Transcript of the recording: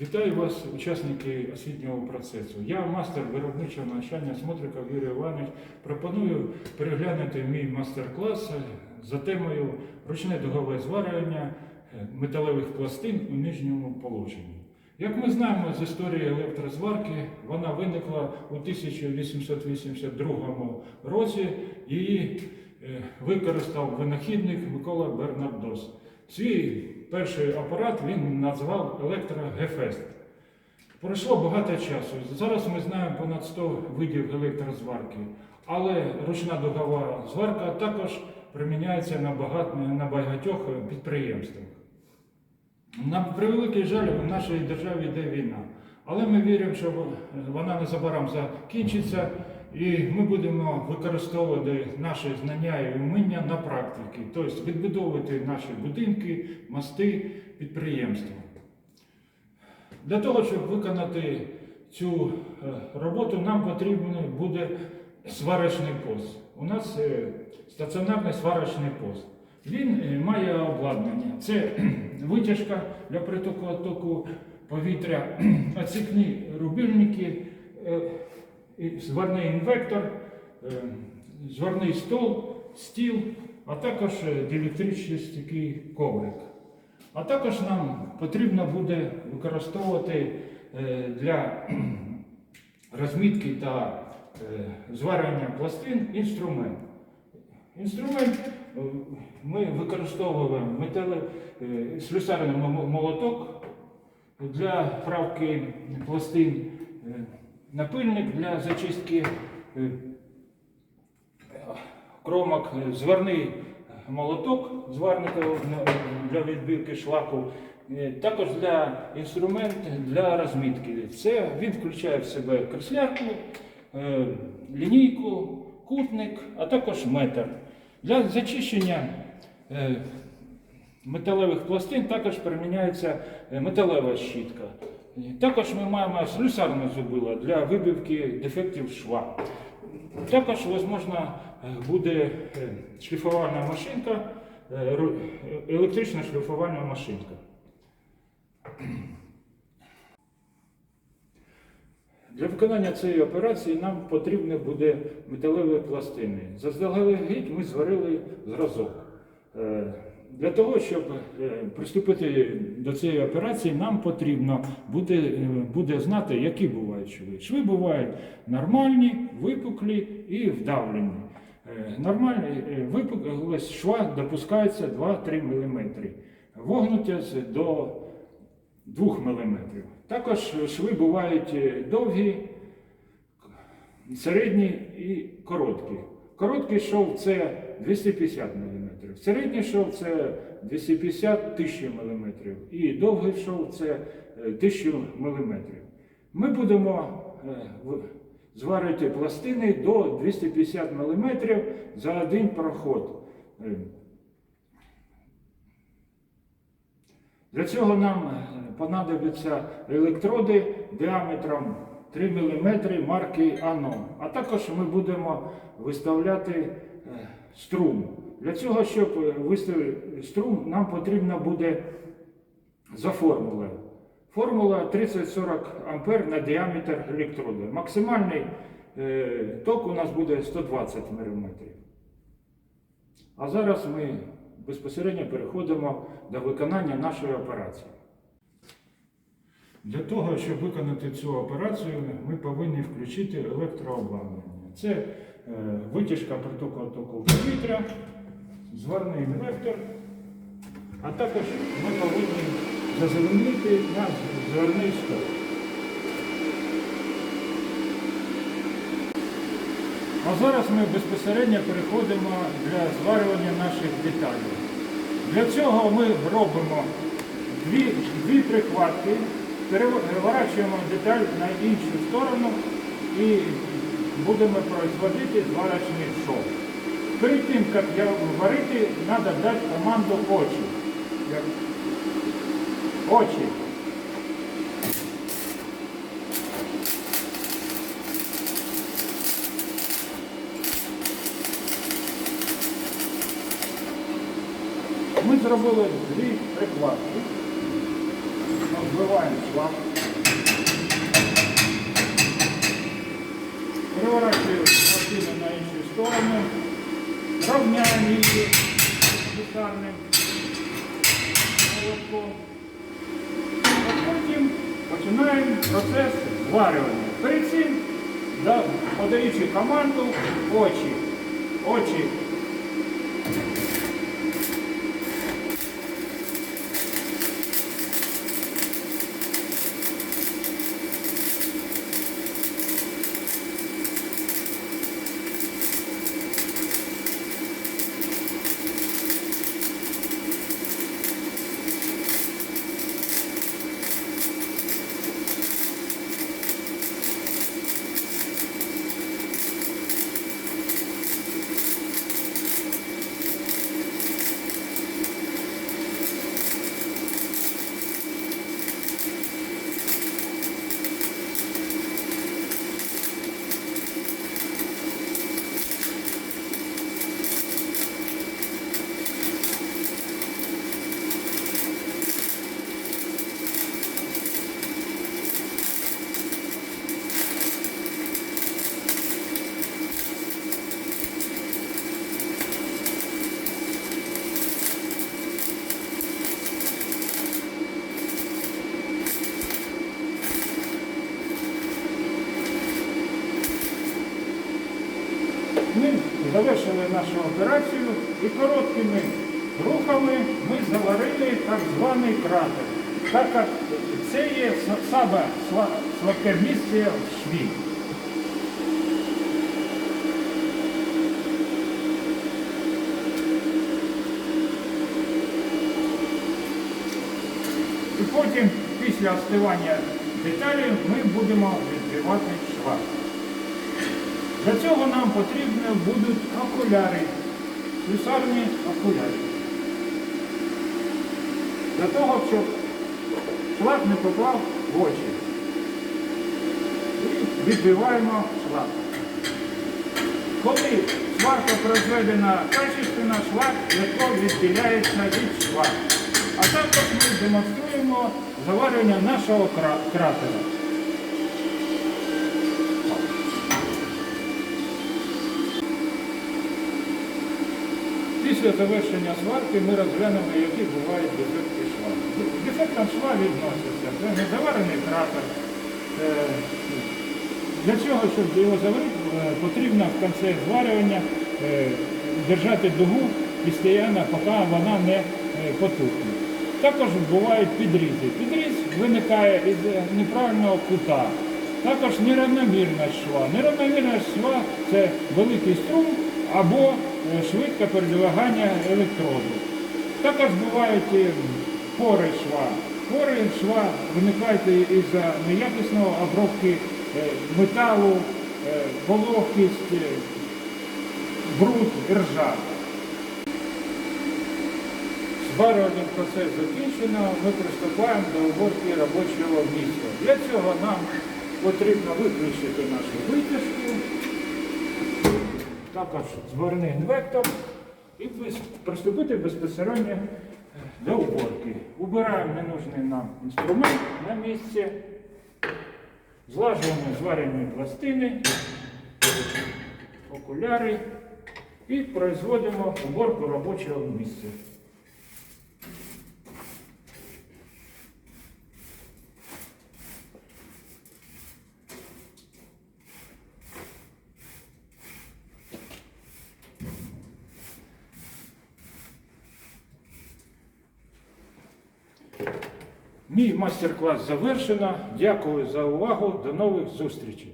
Вітаю вас, учасники освітнього процесу. Я мастер виробничого навчання Смотриков Юрій Іванович. Пропоную переглянути мій мастер-клас за темою ручне дугове зварювання е, металевих пластин у нижньому положенні. Як ми знаємо з історії електрозварки, вона виникла у 1882 році. Її е, використав винахідник Микола Бернардос. Свій перший апарат він назвав електрогефест. Пройшло багато часу. Зараз ми знаємо понад 100 видів електрозварки, але ручна дугова зварка також приміняється на, багато, на багатьох підприємствах. На превеликий жаль, в нашій державі йде війна. Але ми віримо, що вона незабаром закінчиться, і ми будемо використовувати наші знання і вміння на практиці, тобто відбудовувати наші будинки, мости, підприємства. Для того, щоб виконати цю е, роботу, нам потрібен буде сварочний пост. У нас е, стаціонарний сварочний пост. Він е, має обладнання. Це витяжка для притоку повітря, оцікні рубильники, зварний інвектор, е, зварний стол, стіл, а також е, діелектричний стійкий коврик. А також нам потрібно буде використовувати е, для розмітки та зварювання пластин інструмент. Інструмент ми використовуємо метали, слюсарний молоток для правки пластин, напильник для зачистки е, кромок, зварний молоток зварника для відбивки шлаку, е, також для інструмент для розмітки. Це він включає в себе креслярку, е, лінійку, кутник, а також метр. Для зачищення металевих пластин також приміняється металева щітка. Е, Також ми маємо слюсарне зубило для вибивки дефектів шва. Також, можливо, буде е, шліфувальна машинка, е, е, електрична шліфувальна машинка. Для виконання цієї операції нам потрібні буде металеві пластини. Заздалегідь ми зварили зразок. Для того, щоб е, приступити до цієї операції, нам потрібно буде, е, буде знати, які бувають шви. Шви бувають нормальні, випуклі і вдавлені. Е, Нормальний е, шва допускається 2-3 мм. Вогнутість до 2 мм. Також шви бувають довгі, середні і короткі. Короткий шов це 250 мм. Середній шов це 250 1000 мм. І довгий шов це е, 1000 мм. Ми будемо е, зварити пластини до 250 мм за один проход. Е, Для цього нам е, понадобляться електроди діаметром 3 мм марки АНО. А також ми будемо виставляти е, струм. Для цього, щоб е, виставити струм, нам потрібно буде за формулою. Формула 30-40 ампер на діаметр електроду. Максимальний е, ток у нас буде 120 мм. А зараз ми безпосередньо переходимо до виконання нашої операції. Для того, щоб виконати цю операцію, ми повинні включити електрообладнання. Це е, витяжка притоку оттоку повітря, зварний інвертор, а також ми повинні зазеленити наш зварний стол. А зараз ми безпосередньо переходимо для зварювання наших деталей. Для цього ми робимо дві, дві прихватки, переворачуємо деталь на іншу сторону і будемо производити зварочний шов перед тим, як я варити, треба дати команду очі. Очі. Ми зробили дві прикладки. Вбиваємо шлак. Переворачуємо машину на іншу сторону равняємо її слюсарним молотком. А потім починаємо процес зварювання. Перед цим, подаючи команду, очі, очі. Ми завершили нашу операцію і короткими рухами ми заварили так званий кратер. Так як це є саме слабке місце в шві. І потім, після остивання деталей, ми будемо відкривати швар. Для цього нам потрібні будуть окуляри, слюсарні окуляри. Для того, щоб шлак не попав в очі. І відбиваємо шлак. Коли сварка произведена качественно, шлак легко відділяється від шва. А також ми демонструємо заварювання нашого кратера. Після завершення сварки ми розглянемо, які бувають дефекти шва. Дефектом шва відноситься. Це незаварений кратер. Е, Для цього, щоб його заварити, е, потрібно в кінці зварювання е, держати дугу постійно, поки вона не потухне. Також бувають підрізи. Підріз виникає із неправильного кута. Також нерівномірність шва. Нерівномірність шва це великий струм або швидке передвигання електроду. Також бувають е, пори шва. Пори шва виникають із неякісної обробки е, металу, е, вологкість, е, бруд, ржа. Зварювальний процес закінчено, ми приступаємо до уборки робочого місця. Для цього нам потрібно виключити нашу витяжку, також зворний інвектор і приступити безпосередньо е, до уборки. Убираємо ненужний нам інструмент на місце, злажуємо зварені пластини, окуляри і производимо уборку робочого місця. Мій майстер-клас завершено. Дякую за увагу. До нових зустрічей.